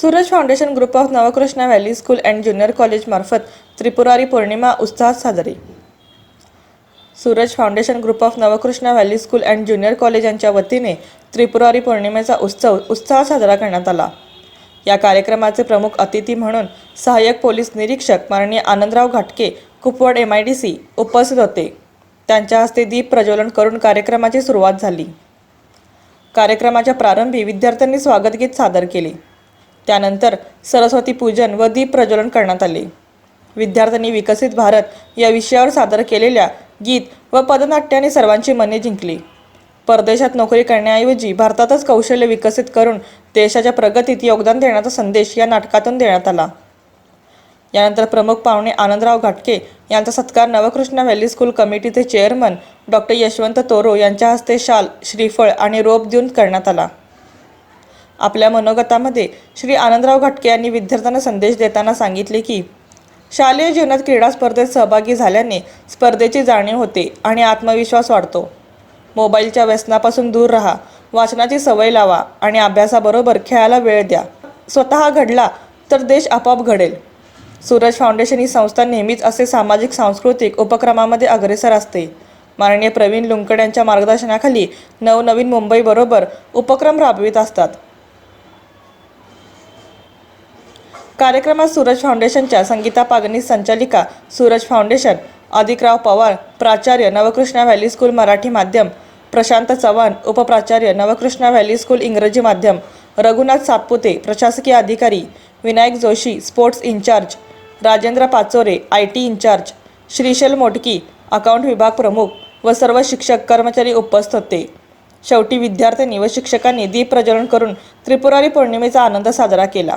Suraj foundation group of Navkrishna valley school and junior कॉलेजमार्फत Tripurari पौर्णिमा उत्साहात साजरी. Suraj foundation group of Navkrishna valley school and junior college यांच्या वतीने त्रिपुरारी पौर्णिमेचा उत्सव उत्साहात साजरा करण्यात आला. या कार्यक्रमाचे प्रमुख अतिथी म्हणून सहाय्यक पोलीस निरीक्षक माननीय Anandrao Ghatke Kupwad M I D C उपस्थित होते. त्यांच्या हस्ते दीप प्रज्वलन करून कार्यक्रमाची सुरुवात झाली. कार्यक्रमाच्या प्रारंभी विद्यार्थ्यांनी स्वागतगीत सादर केले. त्यानंतर सरस्वती पूजन व दीप प्रज्वलन करण्यात आले. विद्यार्थ्यांनी विकसित भारत या विषयावर सादर केलेल्या गीत व पदनाट्याने सर्वांची मने जिंकली. परदेशात नोकरी करण्याऐवजी भारतातच कौशल्य विकसित करून देशाच्या प्रगतीत योगदान देण्याचा संदेश या नाटकातून देण्यात आला. यानंतर प्रमुख पाहुणे आनंदराव घाटके यांचा सत्कार नवकृष्ण व्हॅली स्कूल कमिटीचे चेअरमन डॉक्टर यशवंत तोरो यांच्या हस्ते शाल श्रीफळ आणि रोप देऊन करण्यात आला. आपल्या मनोगतामध्ये श्री आनंदराव घटके यांनी विद्यार्थ्यांना संदेश देताना सांगितले की शालेय जीवनात क्रीडा स्पर्धेत सहभागी झाल्याने स्पर्धेची जाणीव होते आणि आत्मविश्वास वाढतो. मोबाईलच्या व्यसनापासून दूर राहा वाचनाची सवय लावा आणि अभ्यासाबरोबर खेळायला वेळ द्या. स्वतः घडला तर देश आपोआप घडेल. सूरज फाउंडेशन ही संस्था नेहमीच असे सामाजिक सांस्कृतिक उपक्रमामध्ये अग्रेसर असते. माननीय प्रवीण लुंकड यांच्या मार्गदर्शनाखाली नवनवीन मुंबईबरोबर उपक्रम राबवित असतात. कार्यक्रमात सूरज फाउंडेशनच्या संगीता पागनी संचालिका सूरज फाउंडेशन अधिकराव पवार प्राचार्य नवकृष्णा व्हॅली स्कूल मराठी माध्यम प्रशांत चव्हाण उपप्राचार्य नवकृष्णा व्हॅली स्कूल इंग्रजी माध्यम रघुनाथ सातपुते प्रशासकीय अधिकारी Vinayak Joshi sports in charge Rajendra Pachore I T in charge Shrishail Motki account विभाग प्रमुख व सर्व शिक्षक कर्मचारी उपस्थित होते. शेवटी विद्यार्थ्यांनी व शिक्षकांनी दीप प्रज्वलन करून त्रिपुरारी पौर्णिमेचा आनंद साजरा केला.